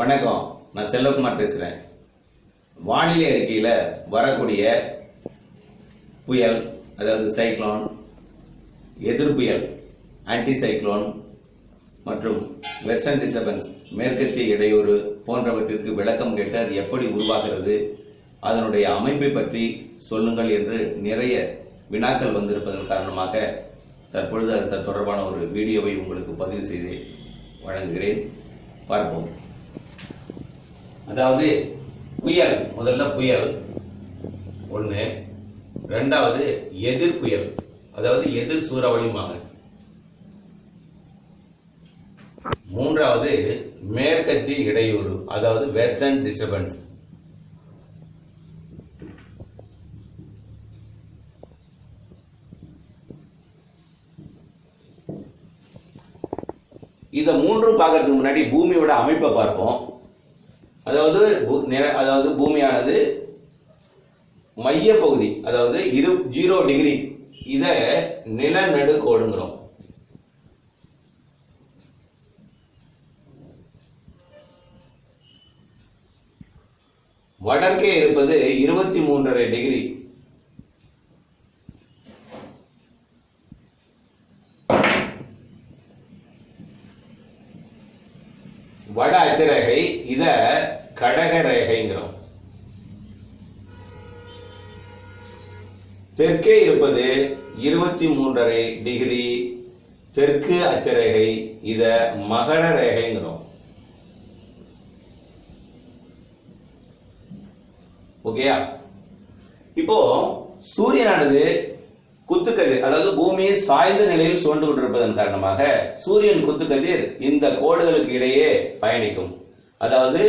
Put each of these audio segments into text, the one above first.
வணக்கம். நான் செல்வகுமார் பேசுகிறேன் வானிலை அறிக்கையில் வரக்கூடிய புயல் அதாவது சைக்ளோன் எதிர் புயல் ஆன்டி சைக்ளோன் மற்றும் வெஸ்டர்ன் டிஸ்டர்பன்ஸ் மேற்கத்திய இடையூறு போன்றவற்றிற்கு விளக்கம் கேட்டு அது எப்படி உருவாகிறது அதனுடைய அமைப்பை பற்றி சொல்லுங்கள் என்று நிறைய வினாக்கள் வந்திருப்பதன் காரணமாக தற்பொழுது அது தொடர்பான ஒரு வீடியோவை உங்களுக்கு பதிவு செய்து வழங்குகிறேன். பார்ப்போம். அதாவது புயல் முதல்ல புயல். ஒன்று ரெண்டாவது எதிர் புயல். அதாவது எதிர் சூறாவளிமாங்க மூன்றாவது மேற்கத்திய இடையூறு அதாவது வெஸ்டர்ன் டிஸ்டர்பன்ஸ் இதை மூன்றும் பார்க்கறதுக்கு முன்னாடி பூமியோட அமைப்பை பார்ப்போம். அதாவது அதாவது பூமியானது மைய பகுதி அதாவது இரு ஜீரோ டிகிரி இத நிலநடுக்கோடுங்கிறோம். வடக்கே இருப்பது இருபத்தி மூன்றரை டிகிரி வட அச்சரேகை இத கடக ரேகைங்கிறோம் தெற்கே இருப்பது இருபத்தி மூன்றரை டிகிரி தெற்கு அச்சரேகை இத மகர ரேகைங்கிறோம். ஓகேயா? இப்போ சூரியனானது குத்துக்கதிர் அதாவது பூமி சாய்ந்த நிலையில் சுழன்று கொண்டிருப்பதன் காரணமாக சூரியன் குத்துக்கதிர் இந்த கோடுகளுக்கு இடையே பயணிக்கும். அதாவது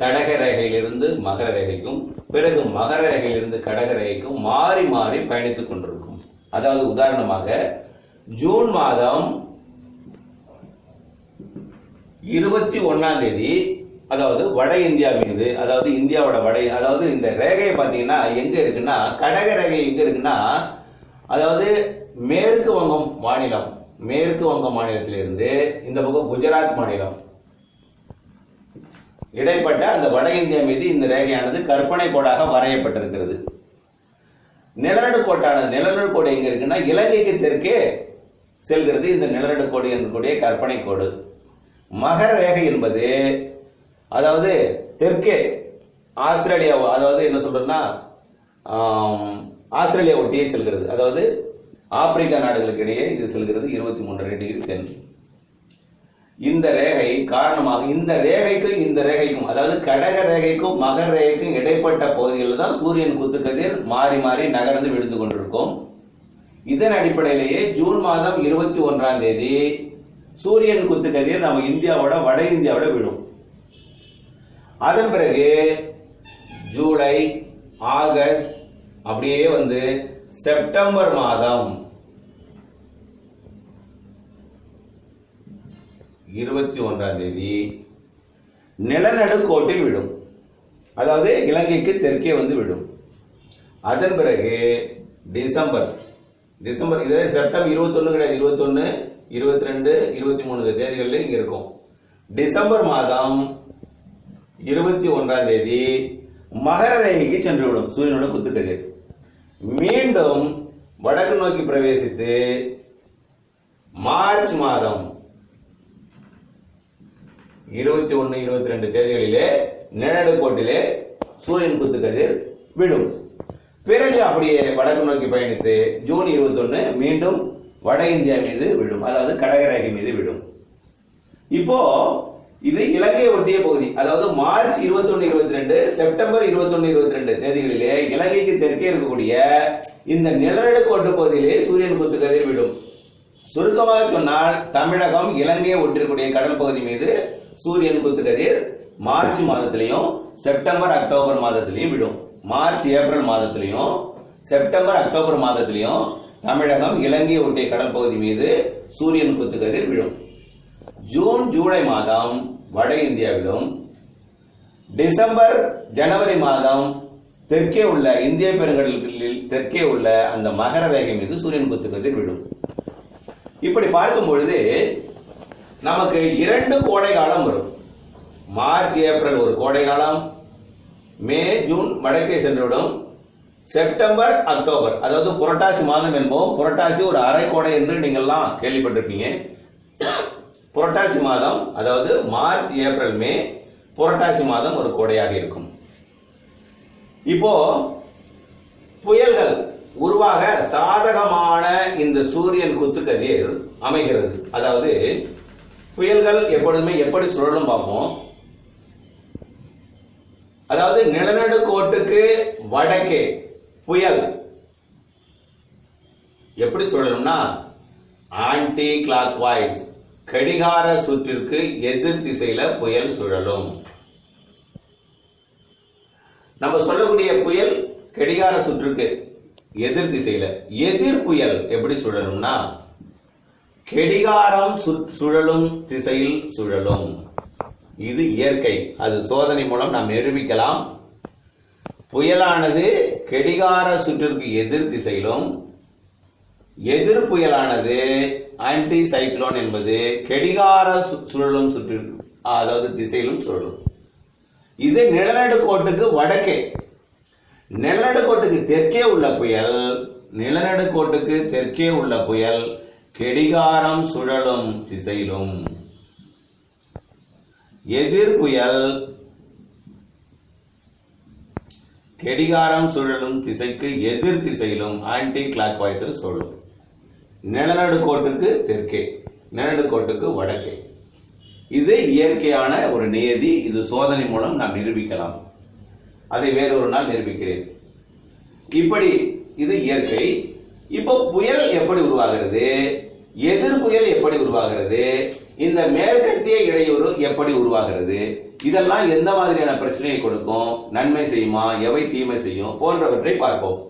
கடக ரேகையிலிருந்து மகர ரேகைக்கும் பிறகு மகர ரேகையிலிருந்து கடக ரேகைக்கும் மாறி மாறி பயணித்துக் கொண்டிருக்கும். அதாவது உதாரணமாக ஜூன் மாதம் இருபத்தி ஒன்னாம் தேதி அதாவது வட இந்தியா மீது அதாவது இந்தியாவோட வட அதாவது இந்த ரேகையை பார்த்தீங்கன்னா எங்க இருக்குன்னா கடக ரேகை எங்க இருக்குன்னா அதாவது மேற்கு வங்கம் மாநிலம் மேற்கு வங்க மாநிலத்திலிருந்து இந்த பக்கம் குஜராத் மாநிலம் இடைப்பட்ட அந்த வட இந்தியா மீது இந்த ரேகையானது கற்பனை கோடாக வரையப்பட்டிருக்கிறது. நிலநடுக்கோட்டானது நிலநடுக்கோடு எங்க இருக்குன்னா இலங்கைக்கு தெற்கே செல்கிறது. இந்த நிலநடுக்கோடு என்றக்கூடிய கற்பனை கோடு. மகர ரேகை என்பது அதாவது தெற்கே ஆஸ்திரேலியா அதாவது என்ன சொல்றதுன்னா ஆஸ்திரேலியா ஒட்டியே செல்கிறது. அதாவது ஆப்பிரிக்கா நாடுகளுக்கு இடையே இது செல்கிறது. இருபத்தி மூன்றரை டிகிரி தென் இந்த ரேகை காரணமாக இந்த ரேகைக்கும் இந்த ரேகைக்கும் அதாவது கடக ரேகைக்கும் மகர ரேகைக்கும் இடைப்பட்ட பகுதிகளில் தான் சூரியன் குத்துக்கதிர் மாறி மாறி நகர்ந்து விழுந்து கொண்டிருக்கும். இதன் அடிப்படையிலேயே ஜூன் மாதம் இருபத்தி ஒன்றாம் தேதி சூரியன் குத்துக்கதிர் நம்ம இந்தியாவோட வட இந்தியாவோட விழும். அதன் பிறகு ஜூலை ஆகஸ்ட் அப்படியே வந்து செப்டம்பர் மாதம் இருபத்தி ஒன்றாம் தேதி நிலநடுக்கோட்டில் விடும். அதாவது இலங்கைக்கு தெற்கே வந்து விடும். அதன் பிறகு டிசம்பர். டிசம்பர் இதில் செப்டம்பர் இருபத்தொன்னு கிடையாது இருபத்தொன்று இருபத்தி ரெண்டு இருபத்தி மூணு தேதிகளில் இங்கே இருக்கும். டிசம்பர் மாதம் இருபத்தி ஒன்றாம் தேதி மகர ரேகைக்கு சென்றுவிடும் சூரியனோட குத்துக்கதிர் மீண்டும் வடக்கு நோக்கி பிரவேசித்து மார்ச் மாதம் இருபத்தி ஒன்னு இருபத்தி ரெண்டு தேதிகளிலே நிலநடுக்கோட்டிலே சூரியன் குத்துக்கதிர் விடும் பிறகு அப்படியே வடக்கு நோக்கி பயணித்து ஜூன் 21 மீண்டும் வட இந்தியா மீது விடும் அதாவது கடகரேகை மீது விடும் இப்போ இது இலங்கை ஒட்டிய பகுதி. அதாவது மார்ச் 21 இருபத்தி ரெண்டு செப்டம்பர் 21 இருபத்தி ரெண்டு தேதிகளிலே இலங்கைக்கு தெற்கே இருக்கக்கூடிய இந்த நிலநடுக்கோட்டு பகுதியிலே சூரியன் குத்துக்கதிர் விடும் சுருக்கமாக சொன்னால் தமிழகம் இலங்கையை ஒட்டிருக்கூடிய கடல் பகுதி மீது சூரியன் குத்துக்கதிர் மார்ச் மாதத்திலையும் செப்டம்பர் அக்டோபர் மாதத்திலையும் விடும். மார்ச் ஏப்ரல் மாதத்திலையும் செப்டம்பர் அக்டோபர் மாதத்திலையும் தமிழகம் இலங்கையை ஒட்டிய கடல் பகுதி மீது சூரியன் குத்துக்கதிர் விழும். ஜூன் ஜூலை மாதம் வட இந்தியாவிலும் டிசம்பர் ஜனவரி மாதம் தெற்கே உள்ள இந்திய பெருங்கடலில் தெற்கே உள்ள அந்த மகர ரேகை மீது சூரியன் குத்துக்கதிர் விடும் இப்படி பார்க்கும் பொழுது நமக்கு இரண்டு கோடை காலம் வரும். மார்ச் ஏப்ரல் ஒரு கோடை காலம் மே ஜூன் வடக்கே சென்றுவிடும். September October. அதாவது புரட்டாசி மாதம் என்போம். புரட்டாசி ஒரு அரைக்கோடை என்று நீங்கள்லாம் கேள்விப்பட்டிருப்பீங்க. புரட்டாசி மாதம் அதாவது மார்ச் ஏப்ரல் மே புரட்டாசி மாதம் ஒரு கோடையாக இருக்கும். இப்போ புயல்கள் உருவாக சாதகமான இந்த சூரியன் குத்துக்கதிர் அமைகிறது. அதாவது புயல்கள் எப்பொழுதுமே எப்படி சுழலும் பார்ப்போம்? அதாவது நிலநடுக்கோட்டுக்கு வடக்கே புயல். எப்படி சுழலும்னா? ஆன்டி கிளாக் வாய்ஸ் கடிகார சுற்றிற்கு எதிர் திசையில புயல் சுழலும். நம்ம சொல்லக்கூடிய புயல் கடிகார சுற்றுக்கு எதிர் திசையில. எதிர் புயல் எப்படி சுழலும்னா? கெடிகாரம் சுழலும் திசையில் சுழலும். இது இயற்கை. அது சோதனை மூலம் நாம் நிரூபிக்கலாம். புயலானது கெடிகார சுற்றிற்கு எதிர் திசையிலும் எதிர் புயலானது ஆன்டி சைக்ளோன் என்பது கெடிகார சுழலும் சுற்றிற்கு அதாவது திசையிலும் சுழலும். இது நிலநடுக்கோட்டுக்கு வடக்கே. நிலநடுக்கோட்டுக்கு தெற்கே உள்ள புயல் நிலநடுக்கோட்டுக்கு தெற்கே உள்ள புயல் கெடிகாரம் சுழலும் திசையிலும். எதிர் புயல் கெடிகாரம் சுழலும் திசைக்கு எதிர் திசையிலும் ஆன்டி கிளாக் வாய்ஸில் சுழலும். நிலநடுக்கோட்டுக்கு தெற்கே நிலநடுக்கோட்டுக்கு வடக்கே. இது இயற்கையான ஒரு நியதி இது சோதனை மூலம் நாம் நிரூபிக்கலாம். அதை வேறொரு நாள் நிரூபிக்கிறேன். இப்படி இது இயற்கை இப்போ புயல் எப்படி உருவாகிறது? எதிர் புயல் எப்படி உருவாகிறது? இந்த மேற்கத்திய இடையூறு எப்படி உருவாகிறது? இதெல்லாம் எந்த மாதிரியான பிரச்சனையை கொடுக்கும்? நன்மை செய்யுமா? எவை தீமை செய்யும்? போன்றவற்றை பார்ப்போம்.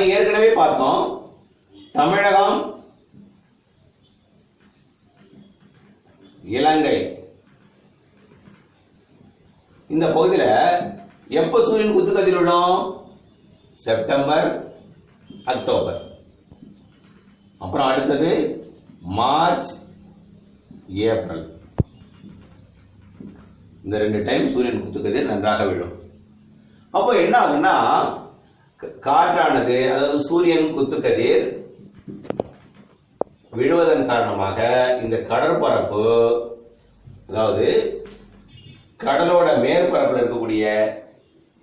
ஏற்கனவே பார்த்தோம். தமிழகம் இலங்கை. இந்த பகுதியில் எப்ப சூரியன் குத்துக்கதிர் விடும் செப்டம்பர் அக்டோபர். அப்புறம் அடுத்தது மார்ச் ஏப்ரல். இந்த ரெண்டு டைம் சூரியன் குத்துக்கதிர் நன்றாக விழும். அப்போ என்ன ஆகும்னா காற்றானது அதாவது சூரியன் குத்துக்கதிர் விழுவதன் காரணமாக இந்த கடற்பரப்பு அதாவது கடலோட மேற்பரப்பில் இருக்கக்கூடிய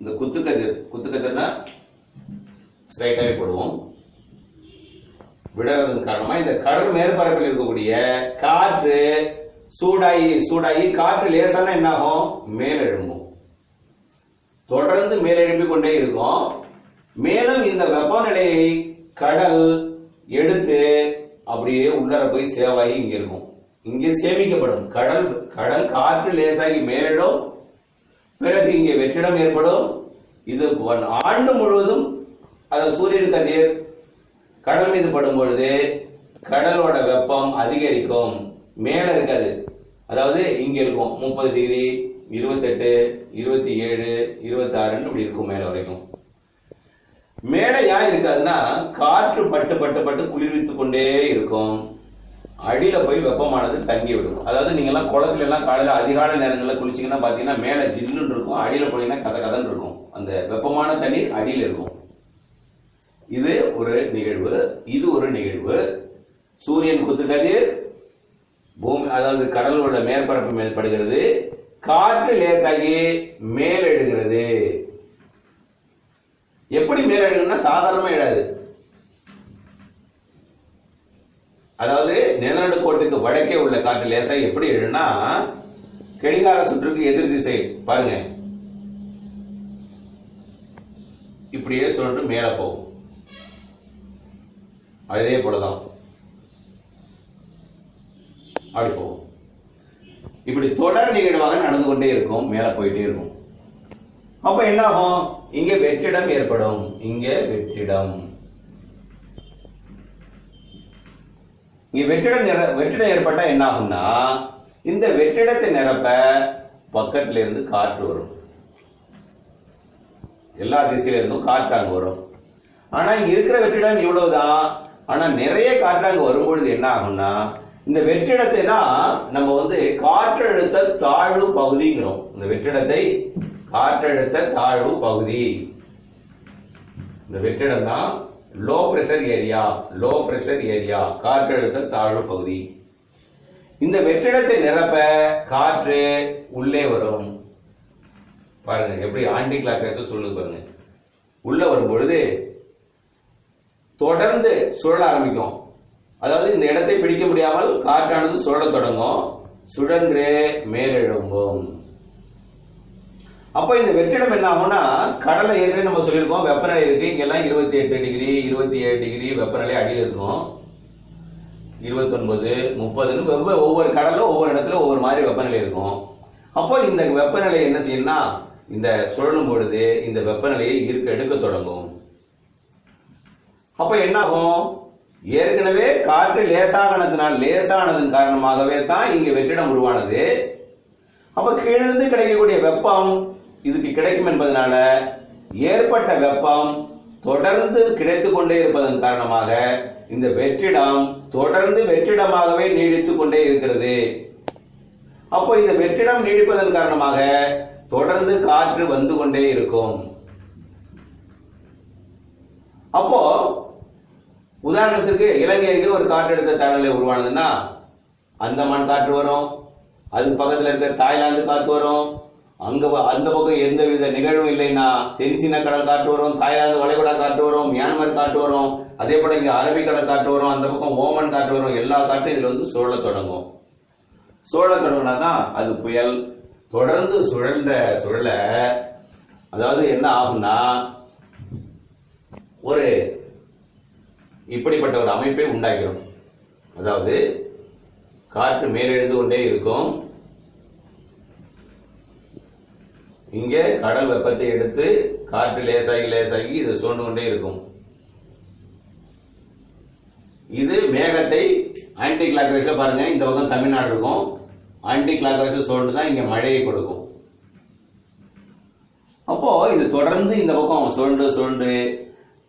இந்த குத்துக்கதிர் குத்துக்கதிர்னா ஸ்ட்ரைட்டாகவே போடுவோம். விடுறதன் காரணமா இந்த கடல் மேற்பரப்பில் இருக்கக்கூடிய காற்று சூடாகி சூடாகி காற்று லேசானா என்ன ஆகும் மேலெழும்பும். தொடர்ந்து மேலெழும்பிக் கொண்டே இருக்கும். மேலும் இந்த வெப்பநிலையை கடல் எடுத்து அப்படியே உள்ளர போய் சேவாகி இங்க இருக்கும். இங்கே சேமிக்கப்படும். கடல் கடல் காற்று லேசாகி மேலிடும். பிறகு இங்கே வெற்றிடம் ஏற்படும். இது ஒன் ஆண்டு முழுவதும் அதன் சூரியன் கதிர் கடல் மீது படும் பொழுது கடலோட வெப்பம் அதிகரிக்கும். மேல இருக்காது. அதாவது இங்க இருக்கும். முப்பது டிகிரி இருபத்தெட்டு இருபத்தி ஏழு இருபத்தி ஆறுன்னு இப்படி இருக்கும் மேல வரைக்கும். மேல ஏன் இருக்காதுன்னா காற்று பட்டு பட்டு பட்டு குளிர்வித்துக் கொண்டே இருக்கும். அடியில் போய் வெப்பமானது தங்கி விடும். அதாவது நீங்கள்லாம் குளத்துல எல்லாம் காலையில் அதிகாலை நேரங்களில் குளிச்சீங்கன்னா பார்த்தீங்கன்னா மேலே ஜில்லுன்னு இருக்கும் அடியில் போனீங்கன்னா கதை கதன்னு இருக்கும். அந்த வெப்பமான தண்ணீர் அடியில் இருக்கும். இது ஒரு நிகழ்வு இது ஒரு நிகழ்வு. சூரியன் குத்துக்கதிர் பூமி அதாவது கடல் உள்ள மேற்பரப்பு மேல் படுகிறது. காற்று லேசாகி மேலெடுகிறது. எப்படி மேலெடுக்குன்னா சாதாரணமாக இடாது அதாவது நிலநடுக்கோட்டுக்கு வடக்கே உள்ள காற்று லேசா எப்படி எழுனா கடிகார சுற்றுக்கு எதிர் திசை பாருங்க. இப்படியே சொல்லிட்டு மேல போகும். அதே போலதான். அப்படி போகும். இப்படி தொடர் நிகழ்வாக நடந்து கொண்டே இருக்கும் மேல போயிட்டே இருக்கும். அப்ப என்ன ஆகும் இங்க வெற்றிடம் ஏற்படும். இங்க வெற்றிடம். இங்க வெற்றிடம் நிற வெற்றிடம் ஏற்பட்டா என்ன ஆகும்னா இந்த வெற்றிடத்தை நிரப்ப பக்கத்துல இருந்து காற்று வரும். எல்லா திசையில இருந்தும் காற்று அங்க வரும். ஆனா இங்க இருக்கிற வெற்றிடம் இவ்வளவுதான் ஆனா நிறைய காற்று அங்க வரும்பொழுது என்ன ஆகும்னா இந்த வெற்றிடத்தை தான் நம்ம வந்து காற்றழுத்த தாழ்வு பகுதிங்கிறோம். இந்த வெற்றிடத்தை காற்றழுத்த தாழ்வு பகுதி. இந்த வெற்றிடம் தான் low pressure area low pressure area காற்றழுத்தம் தாழ்வு பகுதி. இந்த வெற்றிடத்தை நிரப்ப காற்று உள்ளே வரும். பாருங்க எப்படி ஆண்டி கிளாக் சொல்லுது பாருங்க. உள்ள வரும் பொழுது தொடர்ந்து சுழல ஆரம்பிக்கும். அதாவது இந்த இடத்தை பிடிக்க முடியாமல் காற்றானது சுழல தொடங்கும். சுழன்று மேலெழும்பும். அப்போ இந்த வெற்றிடம் என்ன ஆகும்னா கடலை ஏற்கனவே நம்ம சொல்லியிருக்கோம் வெப்பநிலை இருக்கு. இங்கெல்லாம் இருபத்தி எட்டு டிகிரி இருபத்தி ஏழு டிகிரி வெப்பநிலை அடியில் இருக்கும். இருபத்தொன்பது முப்பதுன்னு வெவ்வே ஒவ்வொரு கடலும் ஒவ்வொரு இடத்துல ஒவ்வொரு மாதிரி வெப்பநிலை இருக்கும். அப்போ இந்த வெப்பநிலை என்ன செய்யணும்னா இந்த சுழலும் பொழுது இந்த வெப்பநிலையை ஈர்க்க எடுக்க தொடங்கும். அப்போ என்ன ஆகும்? ஏற்கனவே காற்று லேசாகனதுனால் லேசானதன் காரணமாகவே தான் இங்க வெற்றிடம் உருவானது. அப்ப கீழிருந்து கிடைக்கக்கூடிய வெப்பம்? இதுக்கு கிடைக்கும் என்பதனால ஏற்பட்ட வெப்பம் தொடர்ந்து கிடைத்து கொண்டே இருப்பதன் காரணமாக இந்த வெற்றிடம் தொடர்ந்து வெற்றிடமாகவே நீடித்துக் கொண்டே இருக்கிறது. அப்போ இந்த வெற்றிடம் நீடிப்பதன் காரணமாக தொடர்ந்து காற்று வந்து கொண்டே இருக்கும். அப்போ உதாரணத்துக்கு இலங்கைக்கு ஒரு காற்றழுத்த தாழ்நிலை உருவானதுன்னா அந்தமான் காற்று வரும் அது பக்கத்தில் இருக்கிற தாய்லாந்து காற்று வரும் அங்க அந்த பக்கம் எந்த வித நிகழ்வும் இல்லைன்னா தென்சீன கடல் காற்று வரும் தாய்லாந்து வளைகுடா காற்று வரும் மியான்மர் காற்று வரும் அதே போல இங்க அரபிக்கடல் காற்று வரும் அந்த பக்கம் ஓமன் காற்று வரும் எல்லா காற்றும் இதுல வந்து சுழல தொடங்கும். சுழல தொடங்கினா தான் அது புயல். தொடர்ந்து சுழந்த சுழல அதாவது என்ன ஆகும்னா ஒரு இப்படிப்பட்ட ஒரு அமைப்பை உண்டாக்கிறோம் அதாவது காற்று மேலெழுந்து கொண்டே இருக்கும். இங்கே கடல் வெப்பத்தை எடுத்து காற்று லேசாகி லேசாகி இது சூழ்ந்து கொண்டே இருக்கும். இது மேகத்தை ஆன்டி கிளாக் வைஸ்ல பாருங்க இந்த பக்கம் தமிழ்நாடு இருக்கும். ஆன்டி கிளாக் வைஸ் சூழ்ந்து தான் இங்க மழையை கொடுக்கும். அப்போ இது தொடர்ந்து இந்த பக்கம் சுழண்டு சுழண்டு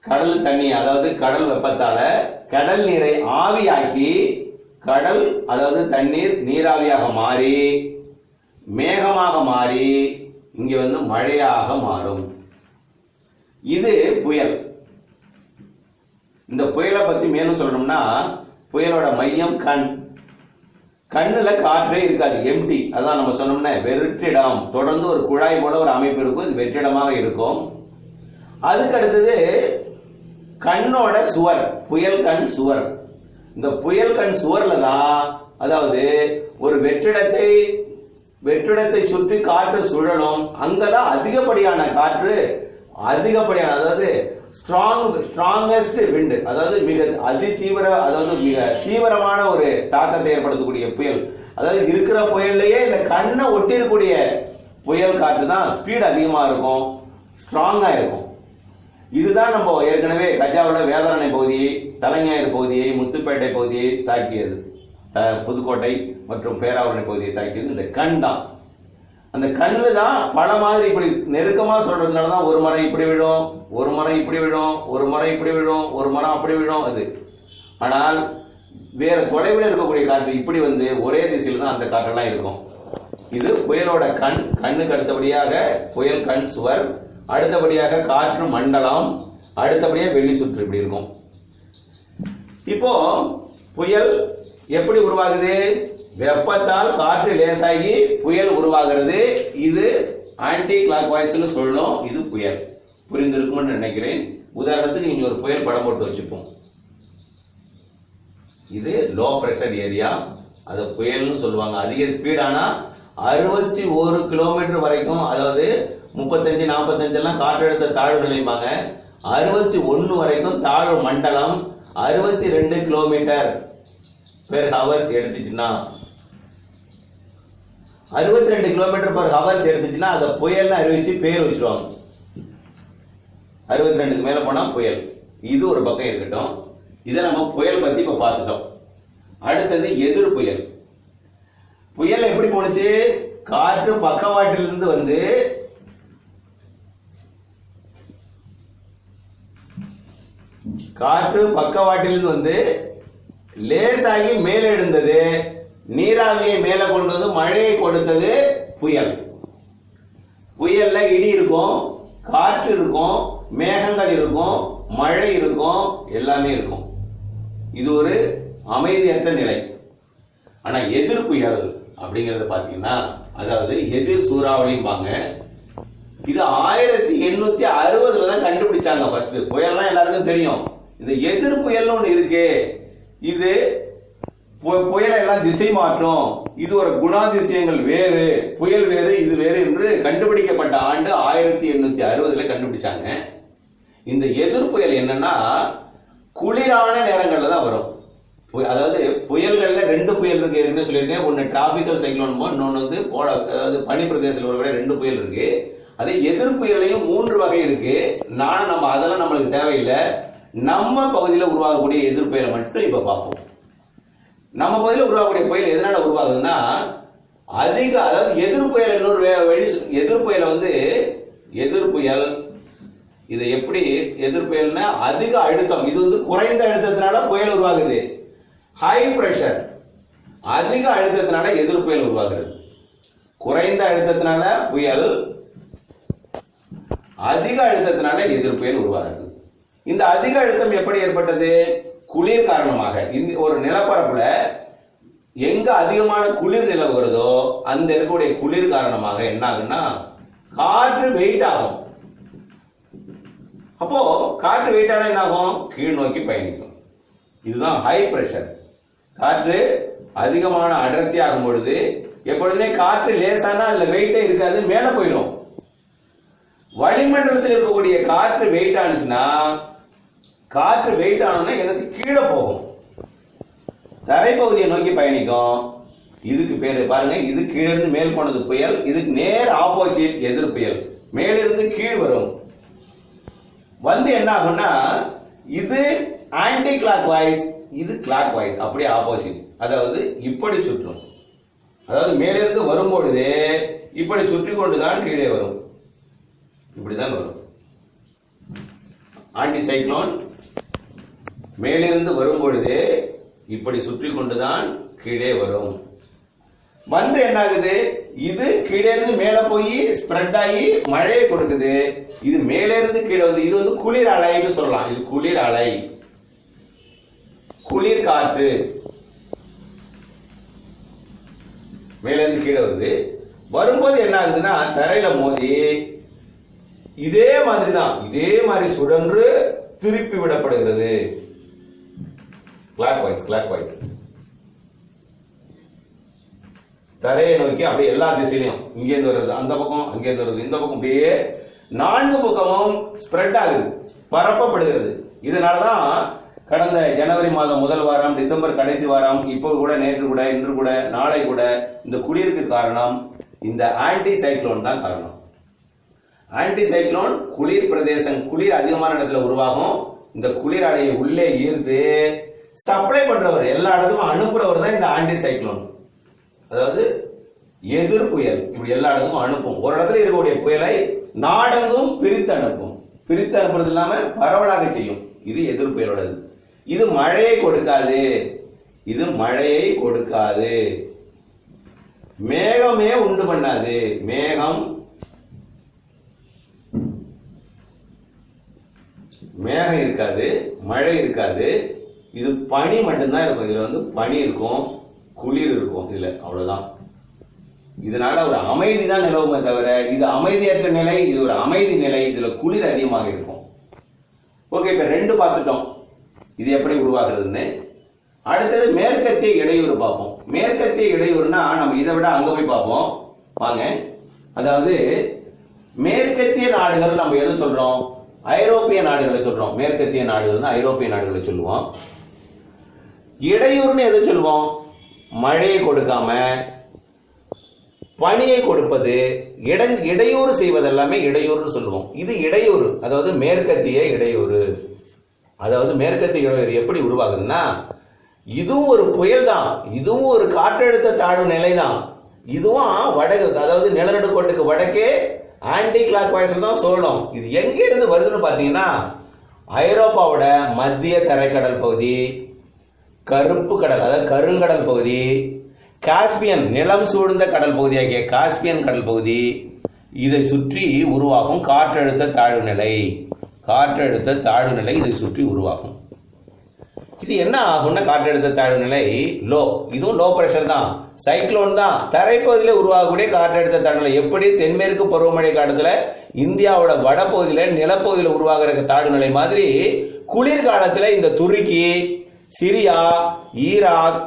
கடல் தண்ணி அதாவது கடல் வெப்பத்தால கடல் நீரை ஆவியாக்கி கடல் அதாவது தண்ணீர் நீராவியாக மாறி மேகமாக மாறி இங்க வந்து மழையாக மாறும். இது புயல். இந்த புயலை பத்தி மேலும் சொல்லணும்னா புயலோட மையம் கண். கண்ணுல காற்றே இருக்காது எம்டி அதான் நம்ம சொன்னோம்னா வெற்றிடம் தொடர்ந்து ஒரு குழாய் போல ஒரு அமைப்பு இருக்கும் இது வெற்றிடமாக இருக்கும். அதுக்கு அடுத்தது கண்ணோட சுவர். புயல் கண் சுவர். இந்த புயல் கண் சுவர்ல தான் அதாவது ஒரு வெற்றிடத்தை வெற்றிடத்தை சுற்றி காற்று சுழலும். அங்கதான் அதிகப்படியான காற்று அதிகப்படியான அதாவது ஸ்ட்ராங் ஸ்ட்ராங்கஸ்ட் விண்டு அதாவது மிக அதி தீவிர அதாவது மிக தீவிரமான ஒரு தாக்கத்தை ஏற்படுத்தக்கூடிய புயல். அதாவது இருக்கிற புயல்லையே இந்த கண்ணை ஒட்டியிருக்கூடிய புயல் காற்று தான் ஸ்பீட் அதிகமாக இருக்கும் ஸ்ட்ராங்காக இருக்கும். இதுதான் நம்ம ஏற்கனவே கஜாவோட வேதாரணை பகுதி தலைஞாயிறு பகுதியை முத்துப்பேட்டை பகுதியை தாக்கியது. புதுக்கோட்டை மற்றும் பேராவரணை பகுதியை தாக்கியது இந்த கண் தான். அந்த கண்ணு தான் பல மாதிரி இப்படி நெருக்கமா சொல்றதுனால தான் ஒரு மரம் இப்படி விழும் ஒரு மரம் இப்படி விழும் ஒரு மரம் இப்படி விழும் ஒரு மரம் அப்படி விழும் அது. ஆனால் வேற தொலைவில் இருக்கக்கூடிய காற்று இப்படி வந்து ஒரே திசையில் தான் அந்த காற்றெல்லாம் இருக்கும். இது புயலோட கண் கண்ணுக்கு அடுத்தபடியாக புயல் கண் சுவர் அடுத்தபடியாக காற்று மண்டலம் அடுத்தபடியாக வெள்ளி சுற்று இப்படி இருக்கும். இப்போ புயல் எப்படி உருவாகுது? வெப்பத்தால் காற்று லேசாகி புயல் உருவாகிறது. இது ஆன்டி கிளாக் வாய்ஸ்னு சொல்லணும். இது புயல். புரிந்திருக்கும்னு நினைக்கிறேன். உதாரணத்துக்கு இங்க ஒரு புயல் படம் போட்டு வச்சுப்போம். இது லோ பிரஷர் ஏரியா அது புயல்னு சொல்லுவாங்க. அதிக ஸ்பீடானா அறுபத்தி ஒரு கிலோமீட்டர் வரைக்கும் அதாவது முப்பத்தஞ்சு நாற்பத்தஞ்சு எல்லாம் காற்றழுத்த தாழ்வு நிலைப்பாங்க அறுபத்தி ஒன்று வரைக்கும் தாழ்வு மண்டலம் அறுபத்தி ரெண்டு கிலோமீட்டர் பெர் ஹவர்ஸ் எடுத்துச்சுன்னா அறுபத்தி ரெண்டு கிலோமீட்டர் பெர் ஹவர்ஸ் எடுத்துச்சுன்னா அதை புயல்னு அறிவிச்சு பேர் வச்சிருவாங்க. அறுபத்தி ரெண்டுக்கு மேல போனா புயல். இது ஒரு பக்கம் இருக்கட்டும். இதை நம்ம புயல் பத்தி இப்ப பார்த்துட்டோம். அடுத்தது எதிர் புயல். புயல் எப்படி போனுச்சு காற்று பக்கவாட்டிலிருந்து வந்து காற்று பக்கவாட்டிலிருந்து வந்து லேசாகி மேலே எழுந்தது. நீராவியை மேலே கொண்டு வந்து மழையை கொடுத்தது புயல். புயல்ல இடி இருக்கும் காற்று இருக்கும் மேகங்கள் இருக்கும் மழை இருக்கும் எல்லாமே இருக்கும். இது ஒரு அமைதியற்ற நிலை. ஆனா எதிர் புயல் அப்படிங்கறத பாத்தீங்கன்னா அதாவது எதிர் சூறாவளிம்பாங்க. இது ஆயிரத்தி எண்ணூத்தி அறுபதுல தான் கண்டுபிடிச்சாங்க ஃபர்ஸ்ட் புயல்லாம் எல்லாருக்கும் தெரியும். இந்த எதிர் புயல்னு ஒண்ணு இருக்கு. இது பு- புயலை எல்லாம் திசை மாற்றும். இது ஒரு குணாதிசயங்கள் வேறு. புயல் வேறு இது வேறு என்று கண்டுபிடிக்கப்பட்ட ஆண்டு ஆயிரத்தி எண்ணூத்தி அறுபதுல கண்டுபிடிச்சாங்க. இந்த எதிர் புயல் என்னன்னா குளிரான நேரங்கள்ல தான் வரும். பு- அதாவது புயல்கள்ல ரெண்டு புயல் இருக்கு ஏற்கனவே சொல்லியிருக்கேன். ஒன்னு டிராபிக்கல் சைக்ளோன் இன்னொன்னு வந்து போல அதாவது பனி பிரதேசத்தில் ஒரு விட ரெண்டு புயல் இருக்கு. அதே எதிர் புயலையும் மூன்று வகை இருக்கு. நானும் நம்ம அதெல்லாம் நம்மளுக்கு தேவையில்லை. நம்ம பகுதியில் உருவாகக்கூடிய எதிர் புயலை மட்டும் இப்ப பார்ப்போம். நம்ம பகுதியில் உருவாகக்கூடிய புயல் எதனால உருவாகுதுன்னா அதிக அதாவது எதிர்ப்புயல் இன்னொரு வழி சொ- எதிர் வந்து எதிர் புயல் இது எப்படி எதிர்ப்புயல்னா அதிக அழுத்தம் இது வந்து குறைந்த அழுத்தத்தினால புயல் உருவாகுது. ஹை பிரஷர் அதிக அழுத்தத்தினால எதிர் புயல் உருவாகிறது. குறைந்த அழுத்தத்தினால புயல் அதிக அழுத்தத்தினால எதிர் புயல் உருவாகுது இந்த அதிக அழுத்தம் எப்படி ஏற்பட்டது? குளிர் காரணமாக. இந்த ஒரு நிலப்பரப்புல எங்க அதிகமான குளிர் நிலவுகிறதோ அந்த இருக்கக்கூடிய குளிர் காரணமாக என்ன ஆகுன்னா காற்று வெயிட் ஆகும். அப்போ காற்று வெயிட் ஆனா என்ன ஆகும் கீழ் நோக்கி பயணிக்கும். இதுதான் ஹை பிரஷர் காற்று அதிகமான அடர்த்தி ஆகும் பொழுது எப்பொழுதுமே காற்று லேசானா அதுல வெயிட்டே இருக்காது மேல போயிடும் வளிமண்டலத்தில் இருக்கக்கூடிய காற்று வெயிட் ஆனிச்சுன்னா காற்று வெயிட் ஆனோம்னா என்ன கீழே போகும். தரைப்பகுதியை நோக்கி பயணிக்கும். இதுக்கு பேர் பாருங்க இது கீழே இருந்து மேல் போனது புயல் இதுக்கு நேர் ஆப்போசிட் எதிர் புயல். மேலிருந்து கீழ் வரும். வந்து என்ன ஆகும்னா இது ஆன்டி கிளாக் வாய்ஸ் இது கிளாக் வாய்ஸ் அப்படியே ஆப்போசிட் அதாவது இப்படி சுற்றும். அதாவது மேலிருந்து வரும்பொழுது இப்படி சுற்றி கொண்டுதான் கீழே வரும். இப்படிதான் வரும். ஆன்டி சைக்ளோன் மேலிருந்து வரும்பொழுது இப்படி சுற்றி கொண்டுதான் கீழே வரும். வந்து என்ன ஆகுது இது கீழே இருந்து மேல போய் ஸ்ப்ரெட் ஆகி மழையை கொடுக்குது. இது மேலே இருந்து கீழே வந்து இது வந்து குளிர் அலைன்னு சொல்லலாம். இது குளிர் அலை. குளிர் காற்று. மேலேருந்து கீழே வருது. வரும்போது என்ன ஆகுதுன்னா தரையில மோதி இதே மாதிரி தான் இதே மாதிரி சுழன்று திருப்பி விடப்படுகிறது. கிளாக்வைஸ் வைஸ் கிளாக் வைஸ் தரையை நோக்கி அப்படியே எல்லா திசையிலையும். இங்கேருந்து வருது அந்த பக்கம் அங்கேருந்து வருது இந்த பக்கம் அப்படியே நான்கு பக்கமும் ஸ்ப்ரெட் ஆகுது பரப்பப்படுகிறது. இதனாலதான் கடந்த ஜனவரி மாதம் முதல் வாரம் டிசம்பர் கடைசி வாரம் இப்போ கூட நேற்று கூட இன்று கூட நாளை கூட இந்த குளிருக்கு காரணம் இந்த ஆன்டி சைக்ளோன் தான் காரணம். ஆன்டி சைக்ளோன் குளிர் பிரதேசம் குளிர் அதிகமான இடத்துல உருவாகும். இந்த குளிர் அலையை உள்ளே ஈர்த்து சப்ளை பண்றவர் எல்லா இடத்துக்கும் அனுப்புறவர் தான் இந்த ஆன்டி சைக்ளோன் அதாவது எதிர் புயல். இப்படி எல்லா இடத்துக்கும் அனுப்பும். ஒரு இடத்துல இருக்கக்கூடிய புயலை நாடெங்கும் பிரித்து அனுப்பும். பிரித்து அனுப்புறது இல்லாம பரவலாக செய்யும். இது எதிர் புயலோடது இது மழையை கொடுக்காது. இது மழையை கொடுக்காது. மேகமே உண்டு பண்ணாது. மேகம் மேகம் இருக்காது மழை இருக்காது. இது பனி மட்டும்தான் இருக்கும். இதுல வந்து பனி இருக்கும் குளிர் இருக்கும் இதுல. அவ்வளவுதான். இதனால ஒரு அமைதி தான் நிலவுமே தவிர இது அமைதியற்ற நிலை இது ஒரு அமைதி நிலை இதுல குளிர் அதிகமாக இருக்கும். ஓகே இப்ப ரெண்டு பார்த்துட்டோம். இது எப்படி உருவாகிறதுன்னு. அடுத்தது மேற்கத்திய இடையூறு பார்ப்போம். மேற்கத்திய இடையூறுனா நம்ம இதை விட அங்க போய் பார்ப்போம். வாங்க. அதாவது மேற்கத்திய நாடுகள் நம்ம எது சொல்றோம்? ஐரோப்பிய நாடுகளை சொல்றோம். மேற்கத்திய நாடுகள்னா ஐரோப்பிய நாடுகளை சொல்லுவோம். இடையூறுன்னு எதை சொல்லுவோம்? மழையை கொடுக்காம பணியை கொடுப்பது இடை இடையூறு செய்வதெல்லாமே இடையூறுன்னு சொல்லுவோம். இது இடையூறு அதாவது மேற்கத்திய இடையூறு. அதாவது மேற்கத்திய இடையூறு எப்படி உருவாகுதுன்னா இதுவும் ஒரு புயல் தான். இதுவும் ஒரு காற்றழுத்த தாழ்வு நிலை தான். இதுவும் வடக்கு அதாவது நிலநடுக்கோட்டுக்கு வடக்கே ஆன்டி கிளாக் வாய்ஸ்ல தான் சொல்லணும் இது எங்கே இருந்து வருதுன்னு பார்த்தீங்கன்னா ஐரோப்பாவோட மத்திய தரைக்கடல் பகுதி கருப்பு கடல் அதாவது கருங்கடல் பகுதி காஸ்பியன் நிலம் சூழ்ந்த கடல் பகுதியாகிய காஸ்பியன் கடல் பகுதி இதை சுற்றி உருவாகும் காற்றழுத்த தாழ்வு நிலை. காற்றழுத்த தாழ்வு நிலை இதை சுற்றி உருவாகும். இது என்ன ஆகும்னா காற்றழுத்த தாழ்வு நிலை? லோ இதுவும் லோ பிரஷர் தான். சைக்ளோன் தான். தரைப்பகுதியில் உருவாகக்கூடிய காற்றழுத்த தாழ்வு நிலை. எப்படி? தென்மேற்கு பருவமழை காலத்தில் இந்தியாவோட வடப்பகுதியில் நிலப்பகுதியில் உருவாகிற தாழ்வு நிலை மாதிரி குளிர்காலத்தில் இந்த துருக்கி சிரியா ஈராக்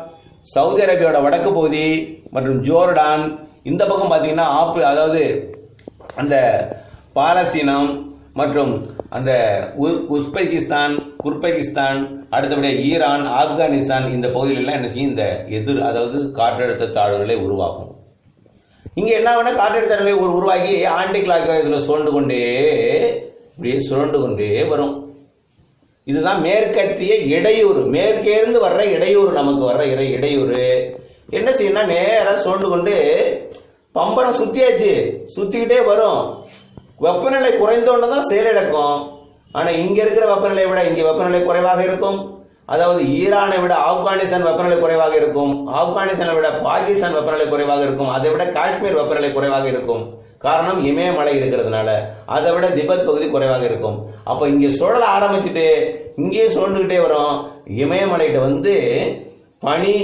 சவுதி அரேபியாவோட வடக்கு பகுதி மற்றும் ஜோர்டான் இந்த பக்கம் பார்த்தீங்கன்னா ஆப்பு அதாவது அந்த பாலஸ்தீனம் மற்றும் அந்த உஸ்பெகிஸ்தான் குர்பெகிஸ்தான் அடுத்தபடியாக ஈரான் ஆப்கானிஸ்தான் இந்த பகுதியிலெல்லாம் என்ன செய்யும்? இந்த எதிர் அதாவது காற்றழுத்த தாழ்வுகளை உருவாகும் இங்கே என்ன வேணா காற்றழுத்த தாழ்வுகளை உருவாகி ஆண்டி கிளாக் சுழண்டு கொண்டே இப்படியே சுழண்டு கொண்டே வரும். இதுதான் மேற்கத்திய இடையூறு. மேற்கேர்ந்து வர்ற இடையூறு நமக்கு வர்ற இறை இடையூறு. என்ன செய்யணும் நேராக சுழண்டு கொண்டு பம்பரம் சுத்தியாச்சு. சுத்திக்கிட்டே வரும். வெப்பநிலை குறைந்தோன்னு தான் செயலிழக்கும் ஆனா இங்க இருக்கிற வெப்பநிலையை விட இங்க வெப்பநிலை குறைவாக இருக்கும். அதாவது ஈரானை விட ஆப்கானிஸ்தான் வெப்பநிலை குறைவாக இருக்கும். ஆப்கானிஸ்தானை விட பாகிஸ்தான் வெப்பநிலை குறைவாக இருக்கும். அதை விட காஷ்மீர் வெப்பநிலை குறைவாக இருக்கும். காரணம் இமயமலை இருக்கிறதுனால. அதை விட திபெத் பகுதி குறைவாக இருக்கும். அப்போ இங்கே சுழல ஆரம்பிச்சுட்டு இங்கேயே சுழண்டுகிட்டே வரும். இமயமலைகிட்ட வந்து பனி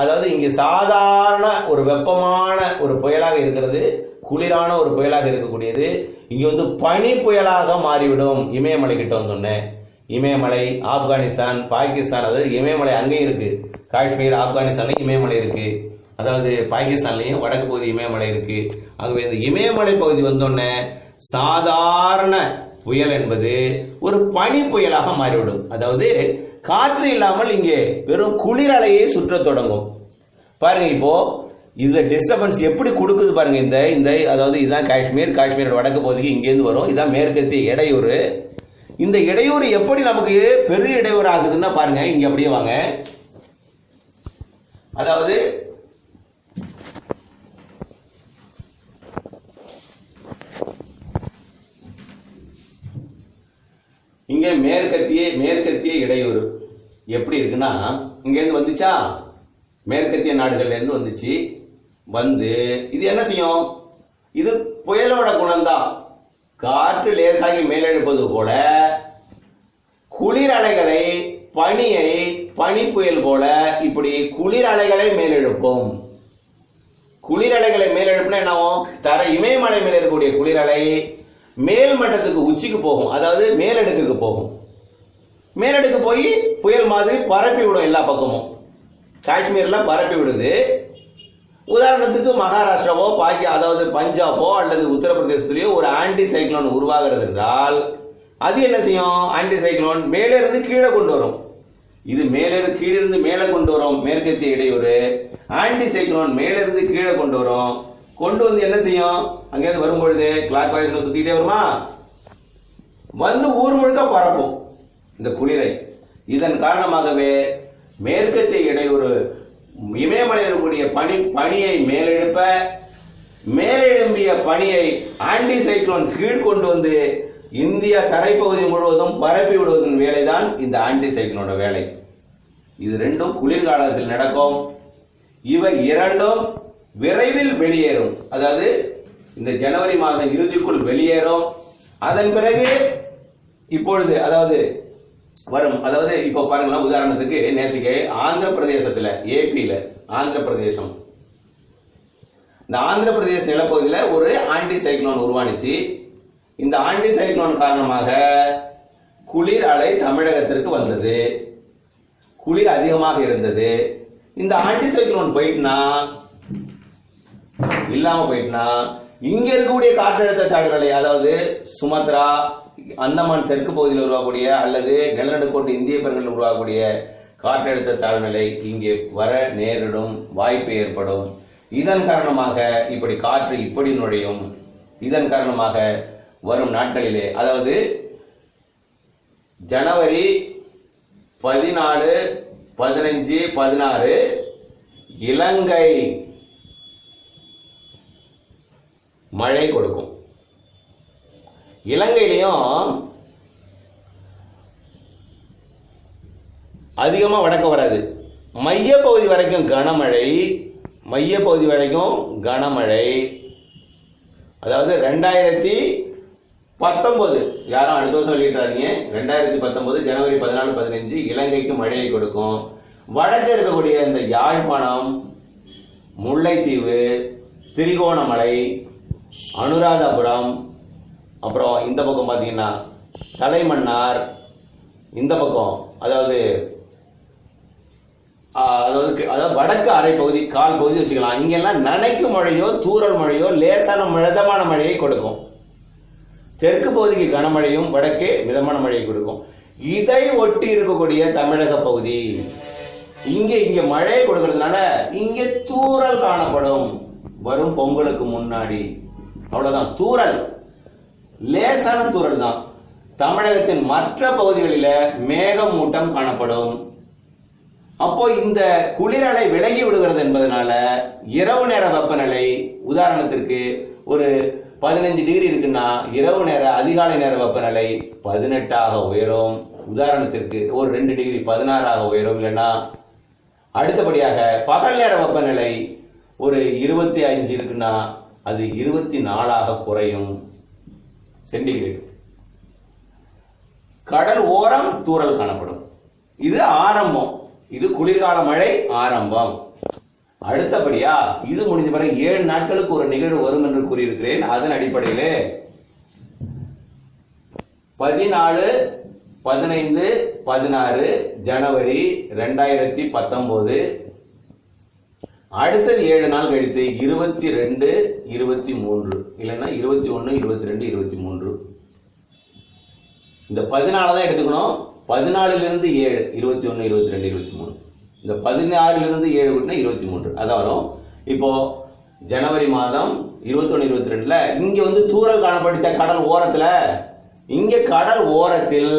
அதாவது இங்கே சாதாரண ஒரு வெப்பமான ஒரு புயலாக இருக்கிறது குளிரான ஒரு புயலாக இருக்கக்கூடியது. இங்கே வந்து பனி புயலாக மாறிவிடும் இமயமலை கிட்ட வந்தோடனே இமயமலை ஆப்கானிஸ்தான் பாகிஸ்தான் அதாவது இமயமலை அங்கேயும் இருக்கு. காஷ்மீர் ஆப்கானிஸ்தான்லயும் இமயமலை இருக்கு. அதாவது பாகிஸ்தான்லேயும் வடக்கு பகுதி இமயமலை இருக்கு. ஆகவே இந்த இமயமலை பகுதி வந்தோடனே சாதாரண புயல் என்பது ஒரு பனி புயலாக மாறிவிடும். அதாவது காற்று இல்லாமல் இங்கே வெறும் குளிர் அலையை சுற்ற தொடங்கும். பாருங்க இப்போ இந்த டிஸ்டர்பன்ஸ் எப்படி கொடுக்குது பாருங்க இந்த இந்த அதாவது இதுதான் காஷ்மீர் காஷ்மீரோட வடக்கு பகுதிக்கு இங்கேருந்து வரும். இதான் மேற்கத்திய இடையூறு. இந்த இடையூறு எப்படி நமக்கு பெரிய இடையூறு ஆகுதுன்னா பாருங்க இங்க அப்படியே வாங்க. அதாவது இங்கே மேற்கத்திய மேற்கத்திய இடையூறு. எப்படி இருக்குன்னா இங்கேருந்து வந்துச்சா? மேற்கத்திய நாடுகள்ல இருந்து வந்துச்சு. வந்து இது என்ன செய்யும்? இது புயலோட குணம்தான். காற்று லேசாகி மேலெழுப்பது போல குளிர் அலைகளை பனியை பனி புயல் போல இப்படி குளிர் அலைகளை மேலெழுப்பும். குளிர் அலைகளை மேலெழுப்புனா என்ன ஆகும் தர இமயமலை மேல இருக்கக்கூடிய குளிர் அலை மேல் மட்டத்துக்கு உச்சிக்கு போகும். அதாவது மேலடுக்குக்கு போகும். மேலடுக்கு போய் புயல் மாதிரி பரப்பி விடும் எல்லா பக்கமும். காஷ்மீர்ல பரப்பி விடுது. உதாரணத்துக்கு மகாராஷ்டிராவோ பாக்கி அதாவது பஞ்சாபோ அல்லது உத்தரப்பிரதேசத்திலேயோ ஒரு ஆன்டி சைக்ளோன் உருவாகிறது என்றால் அது என்ன செய்யும்? ஆன்டி சைக்ளோன் மேலே இருந்து கீழே கொண்டு வரும். இது மேலே கீழிருந்து கீழே இருந்து மேலே கொண்டு வரும். மேற்கத்திய இடையூறு. ஆன்டி சைக்ளோன் மேலிருந்து கீழே கொண்டு வரும். கொண்டு வந்து என்ன செய்யும்? அங்கேருந்து வரும்பொழுது கிளாக் வாய்ஸ்ல சுத்திக்கிட்டே வருமா? வந்து ஊர் முழுக்க பரப்பும் இந்த குளிரை. இதன் காரணமாகவே மேற்கத்திய இடையூறு இமயமலையில் இருக்கக்கூடிய பனி பனியை மேலெழுப்ப மேலெழும்பிய பனியை ஆன்டி சைக்ளோன் கீழ் கொண்டு வந்து இந்திய தரைப்பகுதி முழுவதும் பரப்பி விடுவதன் வேலைதான் இந்த ஆன்டி சைக்ளோனோட வேலை. இது ரெண்டும் குளிர்காலத்தில் நடக்கும். இவை இரண்டும் விரைவில் வெளியேறும். அதாவது இந்த ஜனவரி மாதம் இறுதிக்குள் வெளியேறும். அதன் பிறகு இப்பொழுது அதாவது வரும் அதாவது இப்போ பாருங்களா உதாரணத்துக்கு நேற்றுக்கு ஆந்திர பிரதேசத்துல ஏபியில ஆந்திர பிரதேசம். இந்த ஆந்திர பிரதேச நிலப்பகுதியில ஒரு ஆன்டி சைக்ளோன் உருவானிச்சு. இந்த ஆன்டி சைக்ளோன் காரணமாக குளிர் அலை தமிழகத்திற்கு வந்தது. குளிர் அதிகமாக இருந்தது. இந்த ஆன்டி சைக்ளோன் போயிட்டுனா இல்லாம போயிட்டுனா இங்க இருக்கக்கூடிய காற்றழுத்த தாழ்வுகளை அதாவது சுமத்ரா அந்தமான் தெற்கு பகுதியில் உருவாகக்கூடிய அல்லது நிலநடுக்கோட்டு இந்திய பெருங்கல் உருவாகக்கூடிய காற்றழுத்த தாழ்நிலை இங்கே வர நேரிடும் வாய்ப்பு ஏற்படும். இதன் காரணமாக இப்படி காற்று இப்படி நுழையும். இதன் காரணமாக வரும் நாட்களிலே அதாவது ஜனவரி பதினாலு பதினஞ்சு பதினாறு இலங்கை மழை கொடுக்கும். இலங்கையிலையும் அதிகமாக வடக்க வராது. மையப்பகுதி வரைக்கும் கனமழை மையப்பகுதி வரைக்கும் கனமழை. அதாவது ரெண்டாயிரத்தி பத்தொன்பது யாரும் அடுத்த வருஷம் வெளியிட்டாதீங்க ரெண்டாயிரத்தி பத்தொன்பது ஜனவரி பதினாலு பதினஞ்சு இலங்கைக்கு மழையை கொடுக்கும். வடக்கு இருக்கக்கூடிய இந்த யாழ்ப்பாணம் முல்லைத்தீவு திரிகோணமலை அனுராதபுரம் அப்புறம் இந்த பக்கம் பார்த்தீங்கன்னா தலைமன்னார் இந்த பக்கம் அதாவது அதாவது அதாவது வடக்கு அரை பகுதி கால் பகுதி வச்சுக்கலாம். இங்கெல்லாம் நனைக்கும் மழையோ தூரல் மழையோ லேசான மிதமான மழையை கொடுக்கும். தெற்கு பகுதிக்கு கனமழையும் வடக்கே மிதமான மழையை கொடுக்கும். இதை ஒட்டி இருக்கக்கூடிய தமிழக பகுதி இங்கே இங்கே மழையை கொடுக்கறதுனால இங்கே தூரல் காணப்படும். வரும் பொங்கலுக்கு முன்னாடி. அவ்வளவுதான். தூறல். லேசான தூறல் தான் தமிழகத்தின் மற்ற பகுதிகளில மேகமூட்டம் காணப்படும். அப்போ இந்த குளிரலை விலகி விடுகிறது என்பதனால இரவு நேர வெப்பநிலை உதாரணத்திற்கு ஒரு பதினஞ்சு டிகிரி இருக்குன்னா இரவு நேர அதிகாலை நேர வெப்பநிலை பதினெட்டாக உயரும். உதாரணத்திற்கு ஒரு ரெண்டு டிகிரி பதினாறாக உயரும் இல்லைன்னா அடுத்தபடியாக பகல் நேர வெப்பநிலை ஒரு இருபத்தி அஞ்சு இருக்குன்னா அது இருபத்தி நாலாக குறையும். சென்டிகிரேட். கடல் ஓரம் தூறல் காணப்படும். இது ஆரம்பம். இது குளிர்கால மழை ஆரம்பம். அடுத்தபடியா இது முடிஞ்ச பிறகு ஏழு நாட்களுக்கு ஒரு நிகழ்வு வரும் என்று கூறியிருக்கிறேன். அதன் அடிப்படையிலே பதினாலு பதினைந்து பதினாறு ஜனவரி ரெண்டாயிரத்தி பத்தொன்பது அடுத்தது ஏழு நாள் கழித்து இருபத்தி ரெண்டு இருபத்தி மூன்று இல்லைன்னா இருபத்தி ஒன்று இருபத்தி ரெண்டு இருபத்தி மூன்று இந்த பதினாலு தான் எடுத்துக்கணும். பதினாலுலேருந்து ஏழு இருபத்தி ஒன்று இருபத்தி ரெண்டு இருபத்தி மூணு இந்த பதினாறுலேருந்து ஏழு கூட்டினா இருபத்தி மூன்று அதான் வரும். இப்போ ஜனவரி மாதம் இருபத்தொன்னு இருபத்தி ரெண்டுல இங்கே வந்து தூரல் காணப்படுத்த கடல் ஓரத்தில்? இங்கே கடல் ஓரத்தில்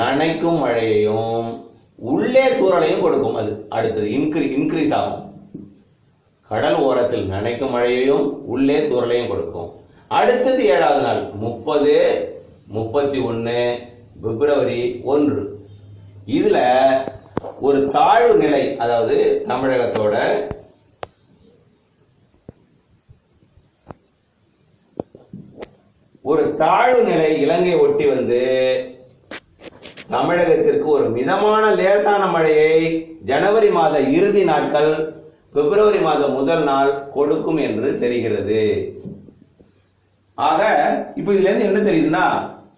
நனைக்கும் மழையையும் உள்ளே தூரலையும் கொடுக்கும். அது அடுத்தது இன்க்ரீ இன்க்ரீஸ் ஆகும். கடல் ஓரத்தில் நனைக்கும் மழையையும் உள்ளே துரலையும் கொடுக்கும். அடுத்தது ஏழாவது நாள் முப்பது முப்பத்தி ஒன்று பிப்ரவரி ஒன்று. இதுல ஒரு தாழ்வு நிலை அதாவது தமிழகத்தோட ஒரு தாழ்வு நிலை இலங்கை ஒட்டி வந்து தமிழகத்திற்கு ஒரு மிதமான லேசான மழையை ஜனவரி மாத இறுதி நாட்கள் பிப்ரவரி மாதம் முதல் நாள் கொடுக்கும் என்று தெரிகிறது. ஆக இப்ப இதுல இருந்து என்ன தெரியுதுன்னா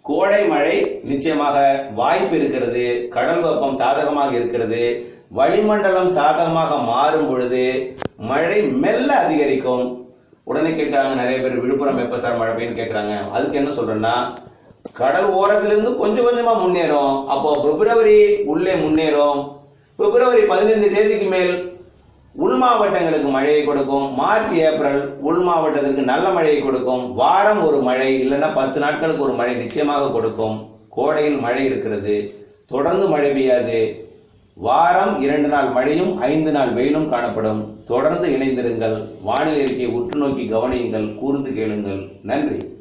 கோடை மழை நிச்சயமாக வாய்ப்பு இருக்கிறது கடல் வெப்பம் சாதகமாக இருக்கிறது வளிமண்டலம் சாதகமாக மாறும் பொழுது மழை மெல்ல அதிகரிக்கும். உடனே கேட்கிறாங்க நிறைய பேர் விழுப்புரம் எப்ப சார் மழை பெய்யும் கேட்கிறாங்க அதுக்கு என்ன சொல்றேன்னா கடல் ஓரத்திலிருந்து கொஞ்சம் கொஞ்சமா முன்னேறும். அப்போ பிப்ரவரி உள்ளே முன்னேறும். பிப்ரவரி பதினைந்து தேதிக்கு மேல் உள் மாவட்டங்களுக்கு மழையை கொடுக்கும். மார்ச் ஏப்ரல் உள் மாவட்டத்திற்கு நல்ல மழையை கொடுக்கும். வாரம் ஒரு மழை இல்லைன்னா பத்து நாட்களுக்கு ஒரு மழை நிச்சயமாக கொடுக்கும். கோடையில் மழை இருக்கிறது. தொடர்ந்து மழை பெய்யாது. வாரம் இரண்டு நாள் மழையும் ஐந்து நாள் வெயிலும் காணப்படும். தொடர்ந்து இணைந்திருங்கள். வானிலை அறிக்கையை உற்று நோக்கி கவனியுங்கள். கூர்ந்து கேளுங்கள். நன்றி.